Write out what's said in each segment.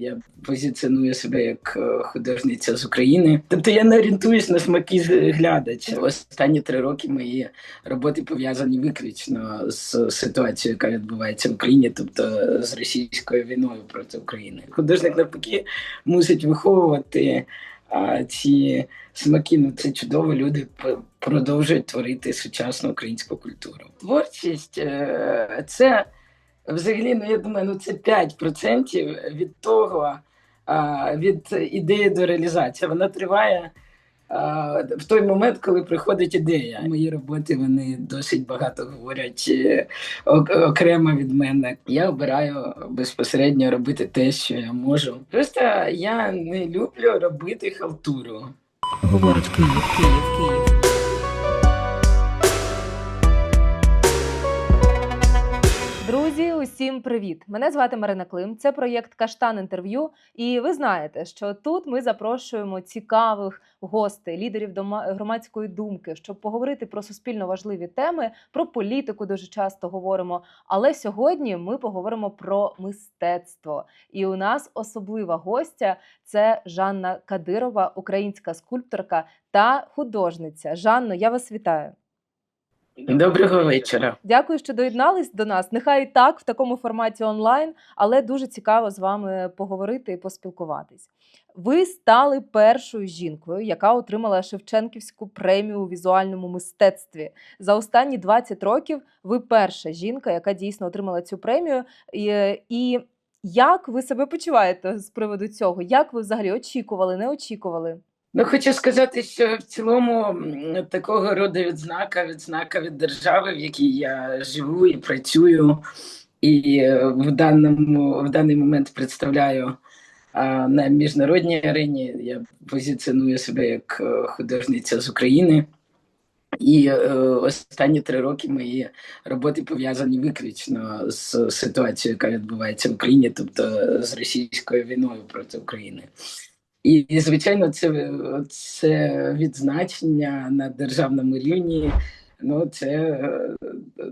Я позиціоную себе як е, художниця з України. Тобто я не орієнтуюсь на смаки глядача. Останні три роки мої роботи пов'язані виключно з ситуацією, яка відбувається в Україні, тобто з російською війною проти України. Художник навпаки мусить виховувати а, ці смаки. Ну це чудово. Люди продовжують творити сучасну українську культуру. Творчість е, це взагалі, ну я думаю, ну це 5% від того, а, від ідеї до реалізації. Вона триває а, в той момент, коли приходить ідея. Мої роботи вони досить багато говорять е, окремо від мене. Я обираю безпосередньо робити те, що я можу. Просто я не люблю робити халтуру. Говорить Київ, Київ, Київ. Друзі, усім привіт! Мене звати Марина Клим. Це проєкт Каштан інтерв'ю. І ви знаєте, що тут ми запрошуємо цікавих гостей, лідерів громадської думки, щоб поговорити про суспільно важливі теми, про політику дуже часто говоримо. Але сьогодні ми поговоримо про мистецтво. І у нас особлива гостя це Жанна Кадирова, українська скульпторка та художниця. Жанно, я вас вітаю. Доброго вечора. Дякую, що доєднались до нас. Нехай і так в такому форматі онлайн, але дуже цікаво з вами поговорити і поспілкуватись. Ви стали першою жінкою, яка отримала Шевченківську премію у візуальному мистецтві. За останні 20 років ви перша жінка, яка дійсно отримала цю премію. І, і як ви себе почуваєте з приводу цього? Як ви взагалі очікували, не очікували? Ну, хочу сказати, що в цілому такого роду відзнака, відзнака від держави, в якій я живу і працюю, і е, в даному в даний момент представляю а, на міжнародній арені. Я позиціоную себе як е, художниця з України. І е, останні три роки мої роботи пов'язані виключно з ситуацією, яка відбувається в Україні, тобто з російською війною проти України. І, звичайно, це, це відзначення на державному рівні. Ну, це е,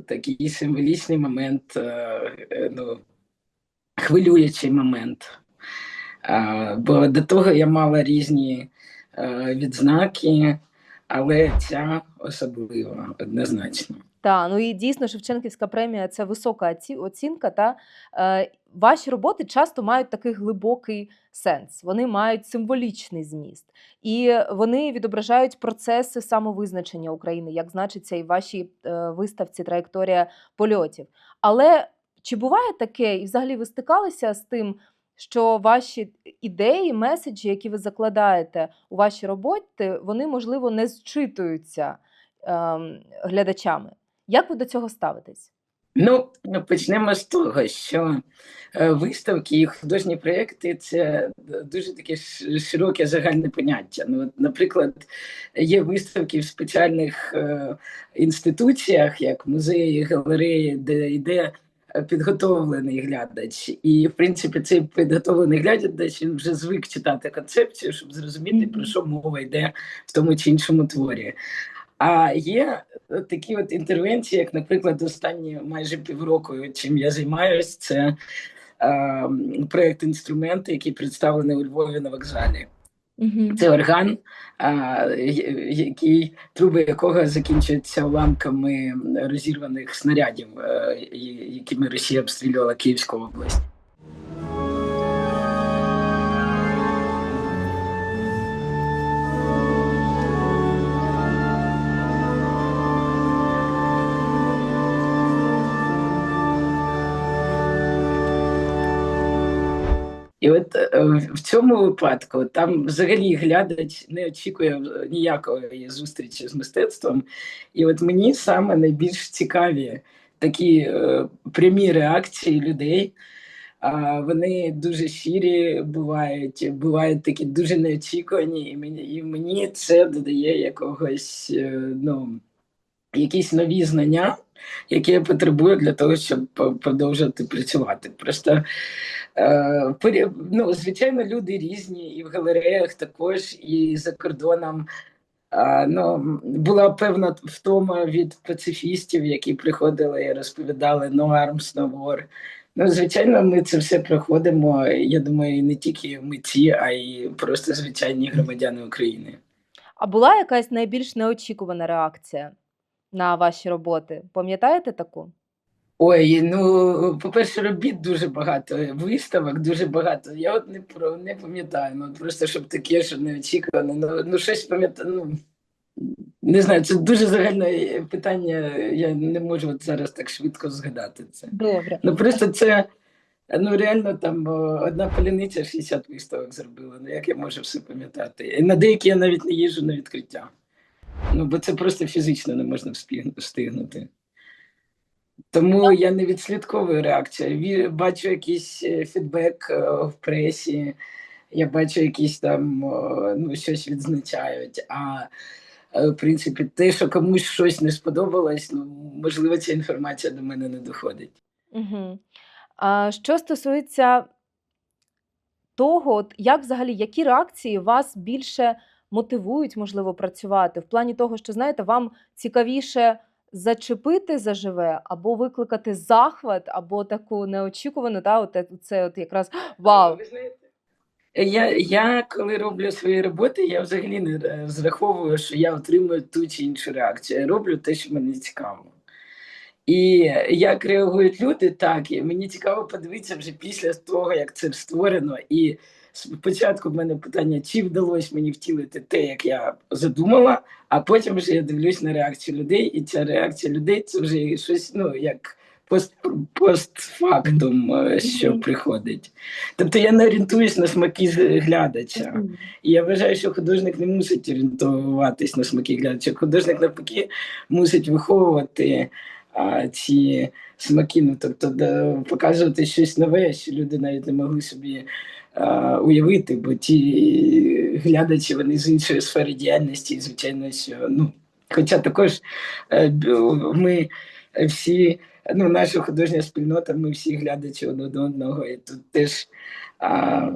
такий символічний момент, е, е, ну, хвилюючий момент. Бо до того я мала різні відзнаки, але ця особлива однозначно. Та ну і дійсно Шевченківська премія це висока оці- оцінка. Та ваші роботи часто мають такий глибокий сенс. Вони мають символічний зміст, і вони відображають процеси самовизначення України, як значиться і в вашій е, виставці траєкторія польотів. Але чи буває таке, і взагалі ви стикалися з тим, що ваші ідеї, меседжі, які ви закладаєте у ваші роботи, вони можливо не зчитуються ем, глядачами? Як ви до цього ставитесь? Ну, почнемо з того, що е, виставки і художні проєкти це дуже таке широке загальне поняття. Ну, от, наприклад, є виставки в спеціальних е, інституціях, як музеї, галереї, де йде е, підготовлений глядач. І, в принципі, цей підготовлений глядач він вже звик читати концепцію, щоб зрозуміти, про що мова йде в тому чи іншому творі. А є е, такі от інтервенції, як, наприклад, останні майже півроку, чим я займаюся, це е, проєкт інструменти, який представлений у Львові на вокзалі. Це орган, а, який труби якого закінчуються уламками розірваних снарядів, е, і- якими Росія обстрілювала Київську область. І от е, в цьому випадку там взагалі глядач не очікує ніякої зустрічі з мистецтвом. І от мені саме найбільш цікаві такі е, прямі реакції людей. А вони дуже щирі бувають, бувають такі дуже неочікувані, і мені, і мені це додає якогось, е, ну, якісь нові знання, які я потребую для того, щоб продовжувати працювати. Просто Е, ну, звичайно, люди різні, і в галереях також, і за кордоном. А, ну, була певна втома від пацифістів, які приходили і розповідали no arms, no war, Ну, звичайно, ми це все проходимо. Я думаю, не тільки митці, а й просто звичайні громадяни України. А була якась найбільш неочікувана реакція на ваші роботи? Пам'ятаєте таку? Ой, ну, по-перше, робіт дуже багато, виставок дуже багато. Я от не про не пам'ятаю. Ну просто щоб таке, що неочікувано. Ну, ну щось пам'ятаю. Ну не знаю, це дуже загальне питання. Я не можу от зараз так швидко згадати це. Добре. Ну просто це ну реально там одна поляниця 60 виставок зробила. Ну як я можу все пам'ятати? І на деякі я навіть не їжджу на відкриття. Ну бо це просто фізично не можна встигнути. Тому я не відслідковую реакцію. Бачу якийсь е, фідбек е, в пресі, я бачу якісь там ну, щось відзначають. А е, в принципі, те, що комусь щось не сподобалось, ну можливо, ця інформація до мене не доходить. Угу. А що стосується того, от як взагалі, які реакції вас більше мотивують, можливо, працювати? В плані того, що знаєте, вам цікавіше зачепити заживе, або викликати захват, або таку неочікувану, та, от це от якраз вау. Ви знаєте, Я, я коли роблю свої роботи, я взагалі не е, зраховую, що я отримую ту чи іншу реакцію. Я роблю те, що мені цікаво. І як реагують люди, так. І мені цікаво подивитися вже після того, як це створено. І спочатку в мене питання, чи вдалося мені втілити те, як я задумала, а потім вже я дивлюсь на реакцію людей, і ця реакція людей це вже щось, ну, як пост, постфактум, е, що приходить. Тобто я не орієнтуюсь на смаки глядача. І я вважаю, що художник не мусить орієнтуватись на смаки глядача. Художник навпаки мусить виховувати а, ці смаки, ну тобто да, показувати щось нове, що люди навіть не могли собі уявити, бо ті глядачі вони з іншої сфери діяльності, звичайно, що ну, хоча також е, ми всі, ну, наша художня спільнота, ми всі глядачі один до одного, і тут теж. А,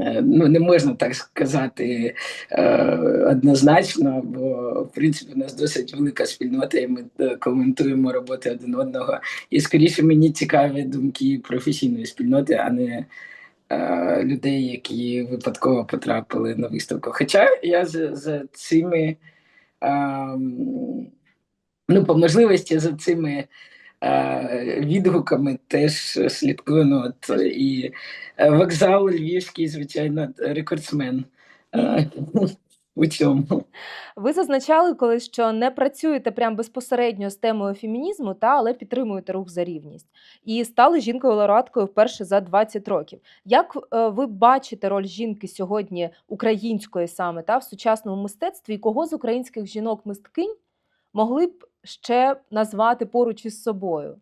Е, Ну, не можна так сказати е, однозначно, бо в принципі у нас досить велика спільнота, і ми е, коментуємо роботи один одного. І скоріше мені цікаві думки професійної спільноти, а не е, людей, які випадково потрапили на виставку. Хоча я за, за цими, ем, ну, по можливості за цими е, відгуками теж слідкую. Ну, от, і е, вокзал львівський, звичайно, рекордсмен е, у цьому. Ви зазначали колись, що не працюєте прям безпосередньо з темою фемінізму, та але підтримуєте рух за рівність і стали жінкою лауреаткою вперше за 20 років. Як е, ви бачите роль жінки сьогодні української саме та в сучасному мистецтві? І кого з українських жінок-мисткинь могли б ще назвати поруч із собою?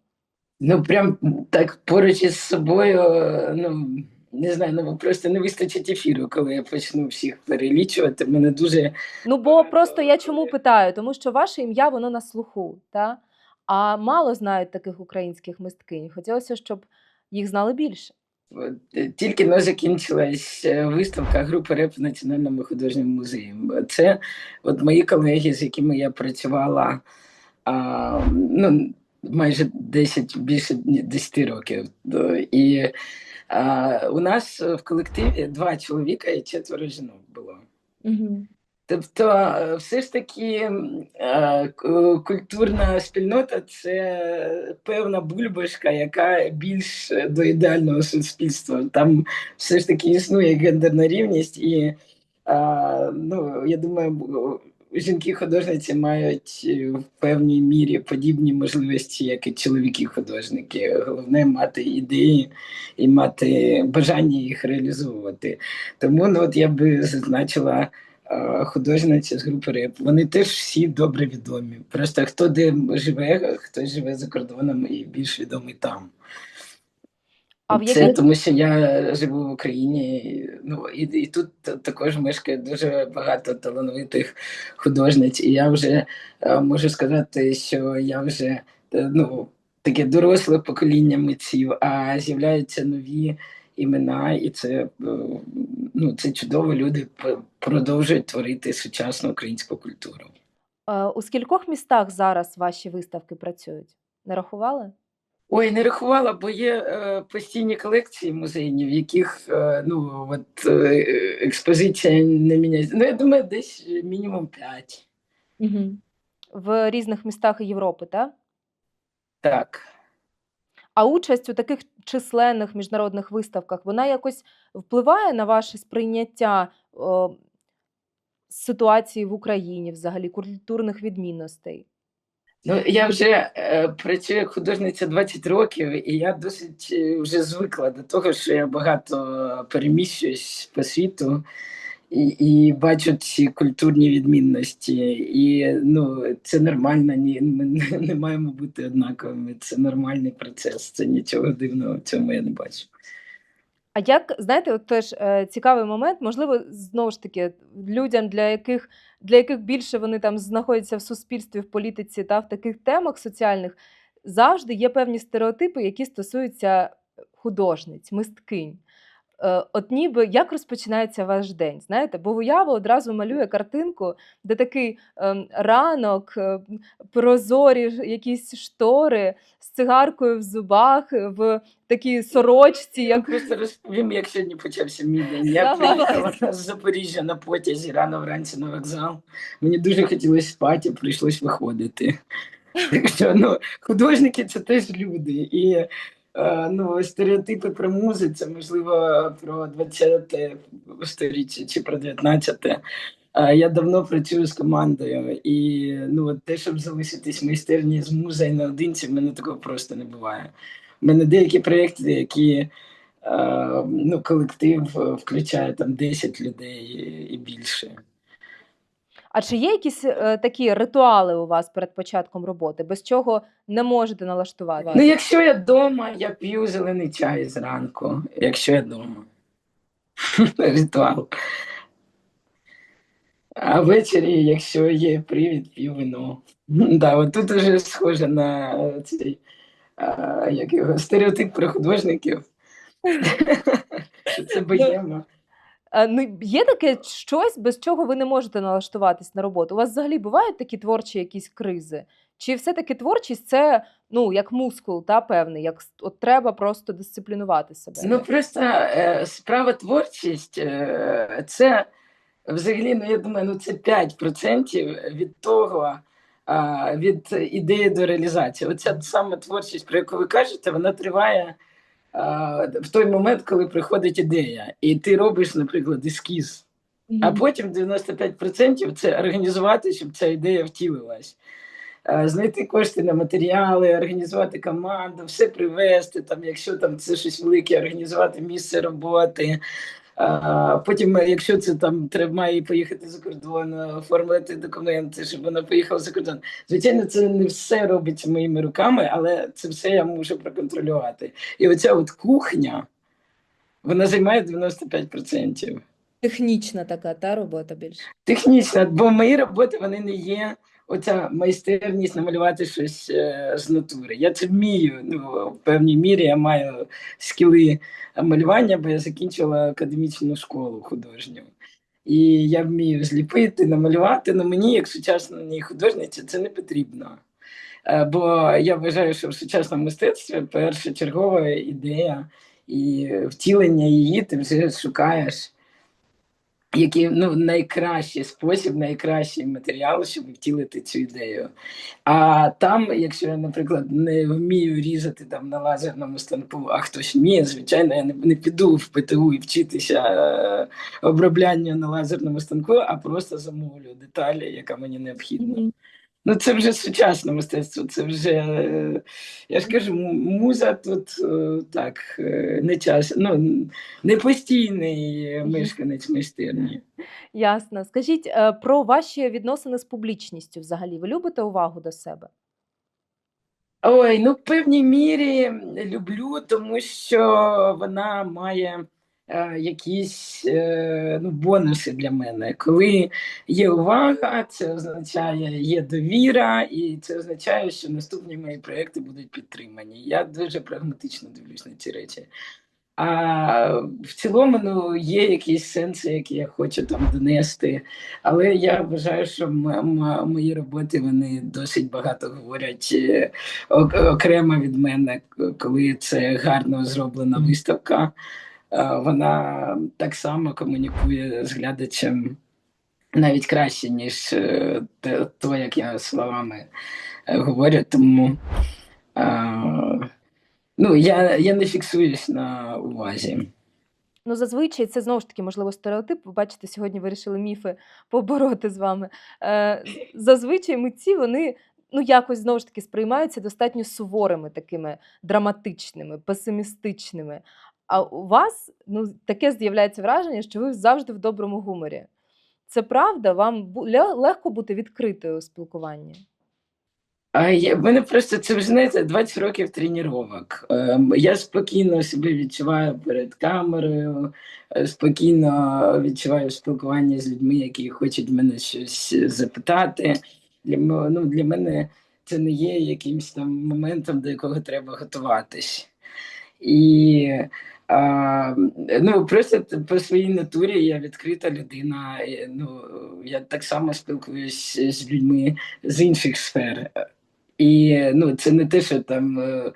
Ну, прям так поруч із собою, е, ну не знаю, ну просто не вистачить ефіру, коли я почну всіх перелічувати. Мене дуже Ну бо просто я чому питаю? Тому що ваше ім'я воно на слуху, та а мало знають таких українських мисткинь. Хотілося, щоб їх знали більше. Е, Тільки но закінчилась е, виставка групи РЕП в Національному художньому музеї. Це от мої колеги, з якими я працювала а, ну, майже 10, більше 10 років. І а, у нас в колективі два чоловіка і четверо жінок було. Угу. Тобто, е, все ж таки е, культурна спільнота це певна бульбашка, яка більш до ідеального суспільства. Там все ж таки існує гендерна рівність, і е, ну, я думаю, жінки-художниці мають е, в певній мірі подібні можливості, як і чоловіки-художники. Головне мати ідеї і мати бажання їх реалізовувати. Тому ну, от я би зазначила е, художниці з групи РЕП. Вони теж всі добре відомі. Просто хто де живе, хтось живе за кордоном і більш відомий там. А в Це тому, що я живу в Україні. Ну і, і тут та- також мешкає дуже багато талановитих художниць. І я вже е, можу сказати, що я вже е, ну, таке доросле покоління митців, а з'являються нові імена, і це, е, ну, це чудово. Люди п- продовжують творити сучасну українську культуру. е, у скількох містах зараз ваші виставки працюють? Не рахували? Ой, не рахувала, бо є е, постійні колекції музейні, в яких е, ну, от, е, експозиція не міняється. Ну, я думаю, десь мінімум 5. Угу. В різних містах Європи, так? Так. А участь у таких численних міжнародних виставках, вона якось впливає на ваше сприйняття о, ситуації в Україні, взагалі, культурних відмінностей? Ну, я вже е, працюю як художниця 20 років, і я досить е, вже звикла до того, що я багато переміщуюсь по світу і, і бачу ці культурні відмінності. І ну, це нормально, ні, ми не, маємо бути однаковими. Це нормальний процес, це нічого дивного в цьому я не бачу. А як знаєте, от теж е, цікавий момент, можливо, знову ж таки, людям, для яких для яких більше вони там знаходяться в суспільстві, в політиці та в таких темах соціальних, завжди є певні стереотипи, які стосуються художниць, мисткинь. Е, От ніби як розпочинається ваш день, знаєте, бо уява одразу малює картинку, де такий ем, ранок, е, прозорі якісь штори з цигаркою в зубах, в такій сорочці, Я як просто розповім, як сьогодні почався мій день. Я приїхала з Запоріжжя на потязі рано вранці на вокзал. Мені дуже хотілося спати, прийшлось виходити. Так що ну, художники це теж люди. І ну, стереотипи про музи це можливо про 20 сторіччя чи про 19. Е, Я давно працюю з командою, і ну, от те, щоб залишитись майстерні з музею наодинці, в мене такого просто не буває. У мене деякі проєкти, які е, ну, колектив е, включає там 10 людей і більше. А чи є якісь е, такі ритуали у вас перед початком роботи, без чого не можете налаштувати? Ну, якщо я вдома, я п'ю зелений чай зранку, якщо я вдома. Ритуал. А ввечері, якщо є привід, п'ю вино. Да, от тут вже схоже на цей а, як його, стереотип про художників. Це боєма. Е, Ну, є таке щось, без чого ви не можете налаштуватись на роботу? У вас взагалі бувають такі творчі якісь кризи? Чи все-таки творчість це ну, як мускул, та, певний, як от треба просто дисциплінувати себе? Ну просто е, справа творчість е, це взагалі, ну я думаю, ну це 5% від того, а, від ідеї до реалізації. Оця саме творчість, про яку ви кажете, вона триває в той момент, коли приходить ідея, і ти робиш, наприклад, ескіз. А потім 95% це організувати, щоб ця ідея втілилась. Знайти кошти на матеріали, організувати команду, все привезти, там, якщо там це щось велике, організувати місце роботи. А, Потім, е, якщо це там треба має поїхати за кордон, е, оформити документи, щоб вона поїхала за кордон. Звичайно, це не все робиться моїми руками, але це все я можу проконтролювати. І оця от кухня, вона займає 95%. Технічна така та робота більше. Технічна, бо мої роботи вони не є оця майстерність намалювати щось е, з натури. Я це вмію. Ну, в певній мірі я маю скіли малювання, бо я закінчила академічну школу художню. І я вмію зліпити, намалювати, але мені, як сучасній художниці, це не потрібно. Е, Бо я вважаю, що в сучасному мистецтві першочергова ідея і втілення її ти вже шукаєш який ну, найкращий спосіб, найкращий матеріал, щоб втілити цю ідею. А там, якщо я, наприклад, не вмію різати там на лазерному станку, а хтось вміє, звичайно, я не, не піду в ПТУ і вчитися е, обробляння на лазерному станку, а просто замовлю деталі, яка мені необхідна. Ну, це вже сучасне мистецтво, це вже, е, я ж кажу, муза тут е, так, е, не час, ну, не постійний мешканець майстерні. Ясно. Скажіть про ваші відносини з публічністю взагалі. Ви любите увагу до себе? Ой, ну в певній мірі люблю, тому що вона має якісь е, ну, бонуси для мене. Коли є увага, це означає є довіра, і це означає, що наступні мої проекти будуть підтримані. Я дуже прагматично дивлюсь на ці речі. А в цілому ну, є якісь сенси, які я хочу там донести. Але я вважаю, що мої роботи вони досить багато говорять е, окремо від мене, коли це гарно зроблена виставка. Е, Вона так само комунікує з глядачем навіть краще, ніж е, то, як я словами е, говорю. Тому ну, я, я не фіксуюсь на увазі. Ну, зазвичай це знову ж таки, можливо, стереотип. Ви бачите, сьогодні вирішили міфи побороти з вами. Е, зазвичай митці вони ну, якось знову ж таки сприймаються достатньо суворими, такими драматичними, песимістичними. А у вас ну, таке з'являється враження, що ви завжди в доброму гуморі. Це правда? Вам легко бути відкритою у спілкуванні? А я, мене просто це знаєте 20 років тренувок. Ем, я спокійно себе відчуваю перед камерою, е, спокійно відчуваю спілкування з людьми, які хочуть мене щось запитати. Для, ну, для мене це не є якимось там моментом, до якого треба готуватись. І а, ну, просто по своїй натурі я відкрита людина. Ну, я так само спілкуюсь з людьми з інших сфер. І ну, це не те, що там е,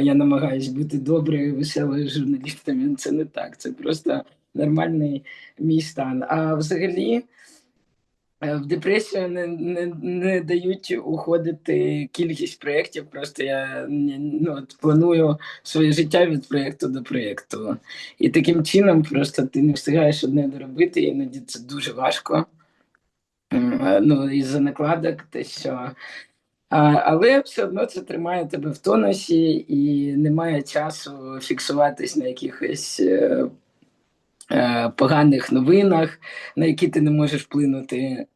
я намагаюся бути доброю, веселою журналістом. Це не так. Це просто нормальний мій стан. А взагалі в депресію не, не, не дають уходити кількість проєктів. Просто я ну, планую своє життя від проєкту до проєкту. І таким чином просто ти не встигаєш одне доробити, іноді це дуже важко. Е, Ну, із-за накладок, те, що а, але все одно це тримає тебе в тонусі і немає часу фіксуватись на якихось е, е, поганих новинах, на які ти не можеш вплинути.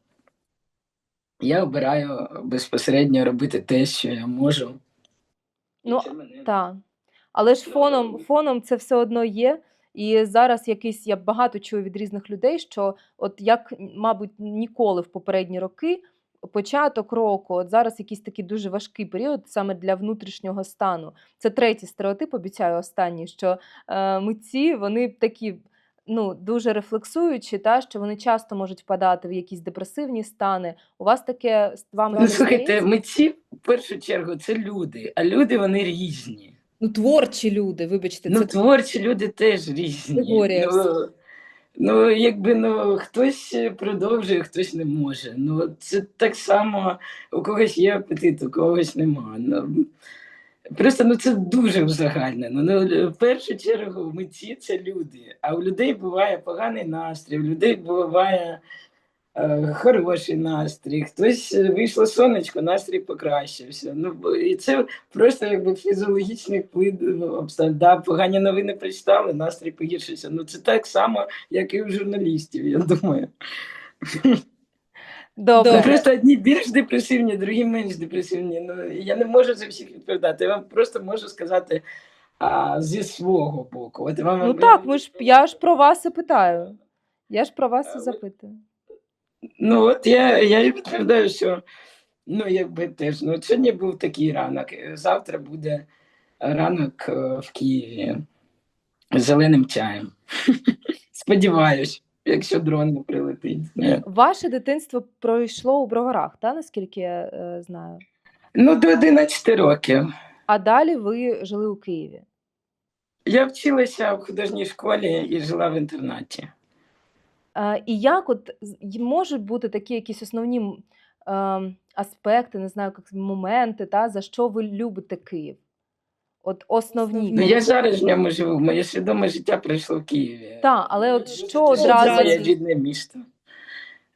Я обираю безпосередньо робити те, що я можу. Ну, Так. Але ж фоном, фоном це все одно є. І зараз якийсь я багато чую від різних людей, що от як, мабуть, ніколи в попередні роки, початок року, от зараз якийсь такий дуже важкий період саме для внутрішнього стану. Це третій стереотип, обіцяю останній, що е, митці вони такі. Ну, дуже рефлексуючи, та що вони часто можуть впадати в якісь депресивні стани. У вас таке з вами Ну, слухайте, митці в першу чергу це люди, а люди вони різні. Ну, творчі люди, вибачте, Ну, це творчі люди теж різні. Категорія Ну, ну, якби ну, хтось продовжує, хтось не може. Ну, це так само, у когось є апетит, у когось нема. Ну, просто ну, це дуже узагальнено. Ну, в першу чергу митці це люди, а у людей буває поганий настрій, у людей буває е, хороший настрій, хтось е, вийшло сонечко, настрій покращився. Ну, і це просто якби фізіологічний вплив ну, обставин. Да, погані новини прочитали, настрій погіршився. Ну це так само, як і у журналістів, я думаю. Добре. Ну, Добре. просто одні більш депресивні, другі менш депресивні. Ну я не можу за всіх відповідати. Я вам просто можу сказати а, зі свого боку. От вам Ну так, ми ж я ж про вас і питаю. Я ж про вас і запитую. Ну от я, я і відповідаю, що ну якби теж ну от сьогодні був такий ранок. Завтра буде ранок е, в Києві з зеленим чаєм. Сподіваюсь, якщо дрон не прилетить. Е, Ваше дитинство пройшло у Броварах, та наскільки я е, знаю. Ну, до 11 років. А далі ви жили у Києві. Я вчилася в художній школі і жила в інтернаті. Е, і як от можуть бути такі якісь основні е, аспекти, не знаю, як моменти, та, за що ви любите Київ? От основні. Ну, я зараз в ньому живу. Моє свідоме життя пройшло в Києві. Та, але от Ну, що це одразу- моє рідне місто.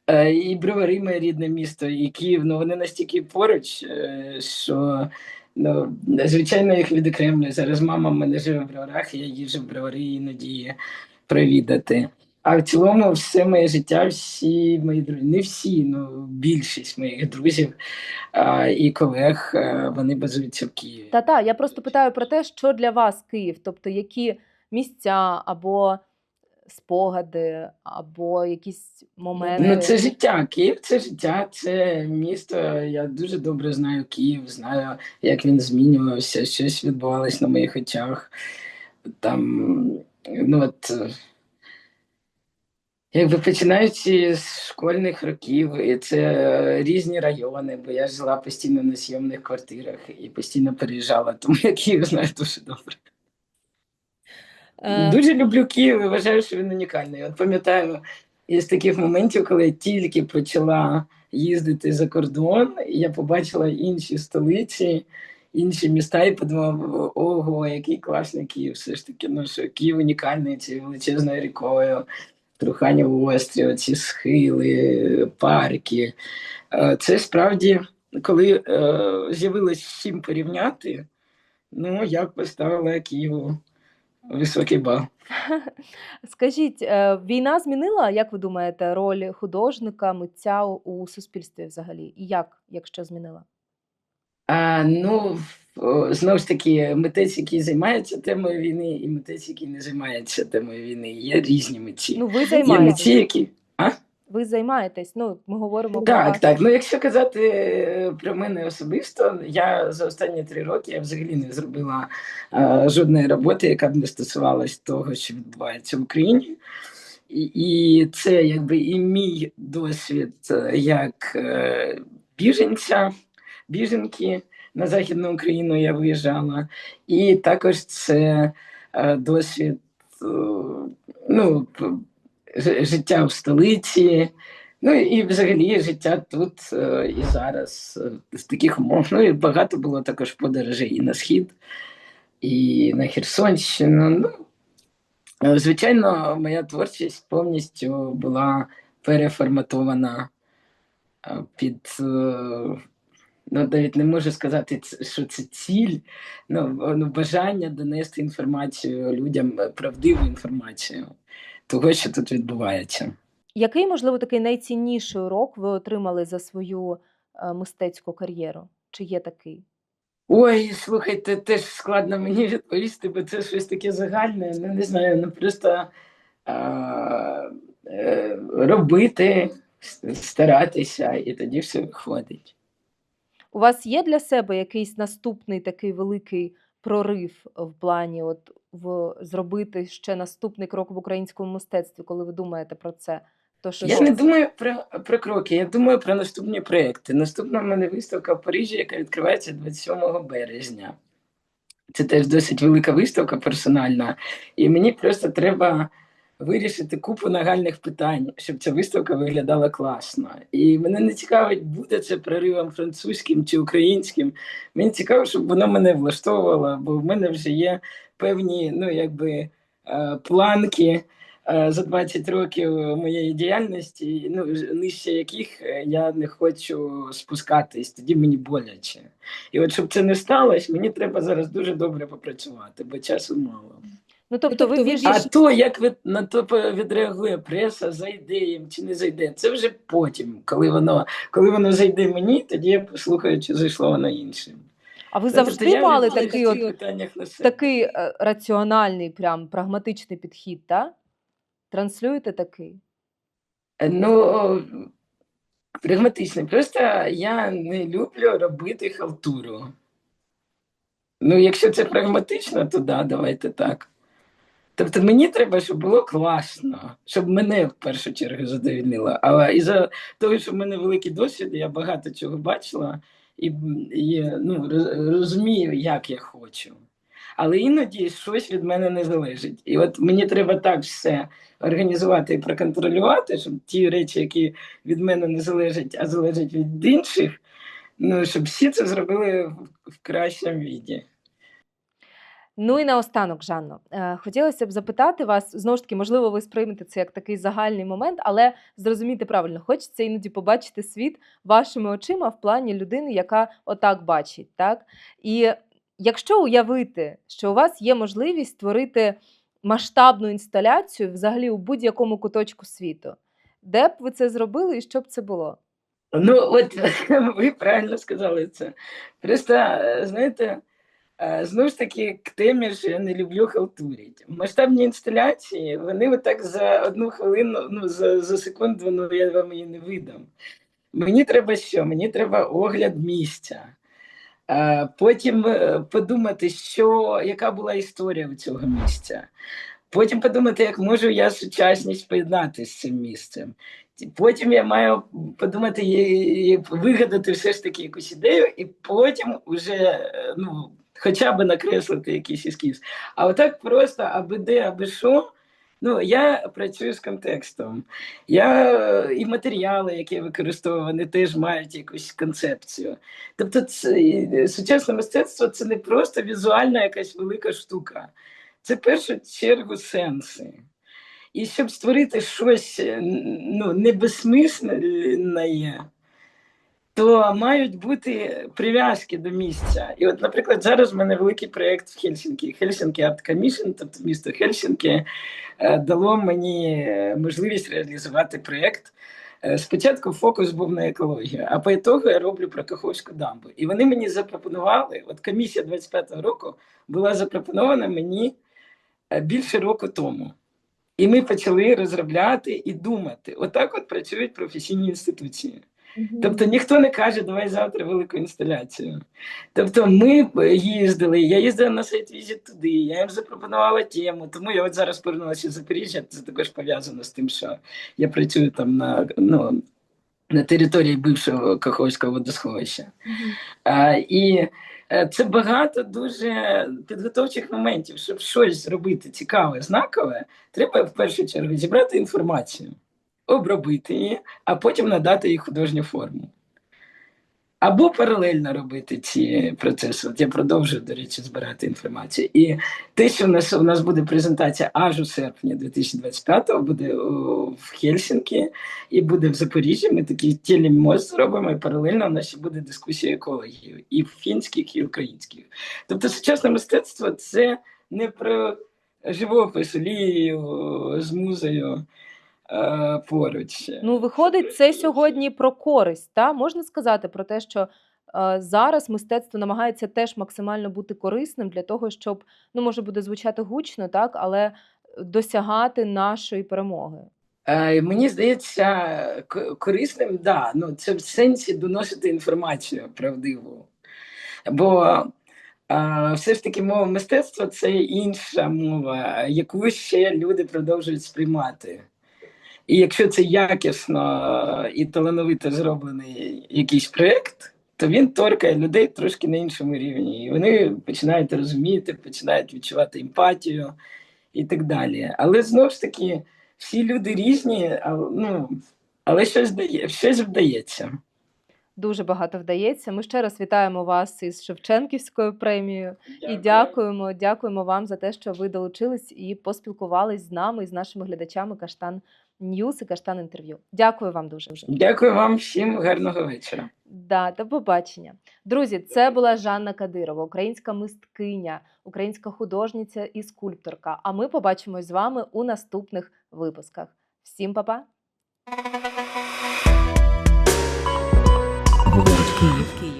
Е, І Бровари моє рідне місто, і Київ, ну вони настільки поруч, е, що ну, звичайно їх відокремлюю. Зараз мама в мене живе в Броварах, я їжджу в Бровари іноді провідати. А в цілому все моє життя, всі мої друзі, не всі, ну більшість моїх друзів а, і колег, е, вони базуються в Києві. Та та я просто питаю про те, що для вас Київ, тобто які місця або спогади, або якісь моменти. Ну, це життя. Київ це життя, це місто. Я дуже добре знаю Київ, знаю, як він змінювався, щось відбувалось на моїх очах. там, ну от, якби починаючи з школьних років, і це різні райони, бо я жила постійно на зйомних квартирах і постійно переїжджала, тому я Київ знаю дуже добре. Е, Дуже люблю Київ і вважаю, що він унікальний. От пам'ятаю із таких моментів, коли я тільки почала їздити за кордон, і я побачила інші столиці, інші міста, і подумав: ого, який класний Київ. Все ж таки, ну що Київ унікальний цією величезною рікою, Труханів острів, ці схили, парки. Е, Це справді, коли е, з'явилось з чим порівняти, ну я б поставила Києву високий бал. Скажіть, е, війна змінила, як ви думаєте, роль художника, митця у- суспільстві взагалі? І як, якщо змінила? А, ну, знову ж таки, митець, який займається темою війни, і митець, який не займається темою війни. Є різні митці. Ну, ви Є займаєтесь. митці, які. Ви займаєтесь. Ну, ми говоримо про Так, так. Ну, якщо казати е, про мене особисто, я за останні три роки я взагалі не зробила е, жодної роботи, яка б не стосувалась того, що відбувається в Україні. І, і це якби і мій досвід е, як е, біженця, біженки на Західну Україну я виїжджала, і також це е, досвід е, ну, життя в столиці. Ну і взагалі життя тут е, і зараз з таких умов. Ну і багато було також подорожей і на схід, і на Херсонщину. Ну, звичайно, моя творчість повністю була переформатована під. Ну, навіть не можу сказати, що це ціль, ну, ну, бажання донести інформацію людям, е, правдиву інформацію того, що тут відбувається. Який, можливо, такий найцінніший урок ви отримали за свою е, мистецьку кар'єру? Чи є такий? Ой, слухайте, теж складно мені відповісти, бо це щось таке загальне. Ну, не знаю, ну просто а, е, робити, старатися, і тоді все виходить. У вас є для себе якийсь наступний такий великий прорив в плані, от в зробити ще наступний крок в українському мистецтві, коли ви думаєте про це? То що Я не думаю про, про кроки, я думаю про наступні проекти. Наступна в мене виставка в Парижі, яка відкривається 27 березня. Це теж досить велика виставка персональна, і мені просто треба вирішити купу нагальних питань, щоб ця виставка виглядала класно. І мене не цікавить, буде це проривом французьким чи українським. Мені цікаво, щоб воно мене влаштовувало, бо в мене вже є певні, ну якби е, планки е, за 20 років моєї діяльності, ну нижче яких е, я не хочу спускатись, тоді мені боляче. І от щоб це не сталося, мені треба зараз дуже добре попрацювати, бо часу мало. Ну тобто, тобто ви більш А то, як ви на то відреагує преса, зайде їм чи не зайде, це вже потім, коли воно, коли воно зайде мені, тоді я послухаю, чи зайшло воно іншим. а ви Тобто завжди я мали такий от такий е, раціональний, прям прагматичний підхід, та? Транслюєте такий? Ну, о, прагматично. Просто я не люблю робити халтуру. Ну, якщо це прагматично, то да, давайте так. Тобто мені треба, щоб було класно, щоб мене в першу чергу задовільнило. А із за того, що в мене великий досвід, я багато чого бачила і, і ну, розумію, як я хочу. Але іноді щось від мене не залежить. І от мені треба так все організувати і проконтролювати, щоб ті речі, які від мене не залежать, а залежать від інших, ну, щоб всі це зробили в кращому віді. Ну і наостанок, Жанно, е, хотілося б запитати вас, знову ж таки, можливо, ви сприймете це як такий загальний момент, але зрозуміти правильно, хочеться іноді побачити світ вашими очима в плані людини, яка отак бачить. Так? І якщо уявити, що у вас є можливість створити масштабну інсталяцію взагалі у будь-якому куточку світу, де б ви це зробили і що б це було? Ну, от ви правильно сказали це. Просто, е, знаєте, знову ж таки, к темі, що я не люблю халтурити. Масштабні інсталяції, вони отак за одну хвилину, ну, за, за секунду, ну, я вам її не видам. Мені треба що? Мені треба огляд місця. Е, Потім е, подумати, що, яка була історія у цього місця. Потім подумати, як можу я сучасність поєднати з цим місцем. Потім я маю подумати вигадати все ж таки якусь ідею, і потім вже е, ну, хоча б накреслити якийсь ескіз. А отак просто аби де, аби що. Ну, я працюю з контекстом. Я е, і матеріали, які використовувані, теж мають якусь концепцію. Тобто, це, сучасне мистецтво це не просто візуальна якась велика штука, це в першу чергу сенси. І щоб створити щось е, ну, небезсмисленне, то мають бути прив'язки до місця. І от, наприклад, зараз в мене великий проєкт в Хельсінкі. Хельсінкі Art Commission, тобто місто Хельсінкі, е, дало мені е, можливість реалізувати проєкт. Е, Спочатку фокус був на екологію, а по ітогу я роблю про Каховську дамбу. І вони мені запропонували, от комісія 25-го року була запропонована мені більше року тому. І ми почали розробляти і думати. Отак от працюють професійні інституції. Тобто ніхто не каже, давай завтра велику інсталяцію. Тобто ми їздили, я їздила на сайт візит туди, я їм запропонувала тему. Тому я от зараз повернулася з Запоріжжя, це також пов'язано з тим, що я працюю там на, ну, на території бившого Каховського водосховища. А, і е, це багато дуже підготовчих моментів, щоб щось зробити цікаве, знакове, треба в першу чергу зібрати інформацію, обробити її, а потім надати їй художню форму. Або паралельно робити ці процеси. От я продовжую, до речі, збирати інформацію. І те, що у нас, у нас буде презентація аж у серпні 2025-го, буде в Хельсінкі і буде в Запоріжжі. Ми такий телемост зробимо, і паралельно у нас ще буде дискусія екологів і фінських, і українських. Тобто, сучасне мистецтво це не про живопис, лію з музею е, поруч. Ну, виходить, це сьогодні про користь. Та? Можна сказати про те, що е, зараз мистецтво намагається теж максимально бути корисним для того, щоб, ну, може буде звучати гучно, так, але досягати нашої перемоги. Е, Мені здається, корисним, да, ну це в сенсі доносити інформацію правдиву. Бо е, все ж таки мова мистецтва це інша мова, яку ще люди продовжують сприймати. І якщо це якісно і талановито зроблений якийсь проєкт, то він торкає людей трошки на іншому рівні. І вони починають розуміти, починають відчувати емпатію і так далі. Але знову ж таки, всі люди різні, ну, але щось дає, щось вдається. Дуже багато вдається. Ми ще раз вітаємо вас із Шевченківською премією і дякуємо, дякуємо вам за те, що ви долучились і поспілкувались з нами і з нашими глядачами Каштан Ньюс і Каштан інтерв'ю. Дякую вам дуже. Дякую вам всім. Гарного вечора. Да, До побачення, друзі. Це була Жанна Кадирова, українська мисткиня, українська художниця і скульпторка. А ми побачимось з вами у наступних випусках. Всім па-па! Київ.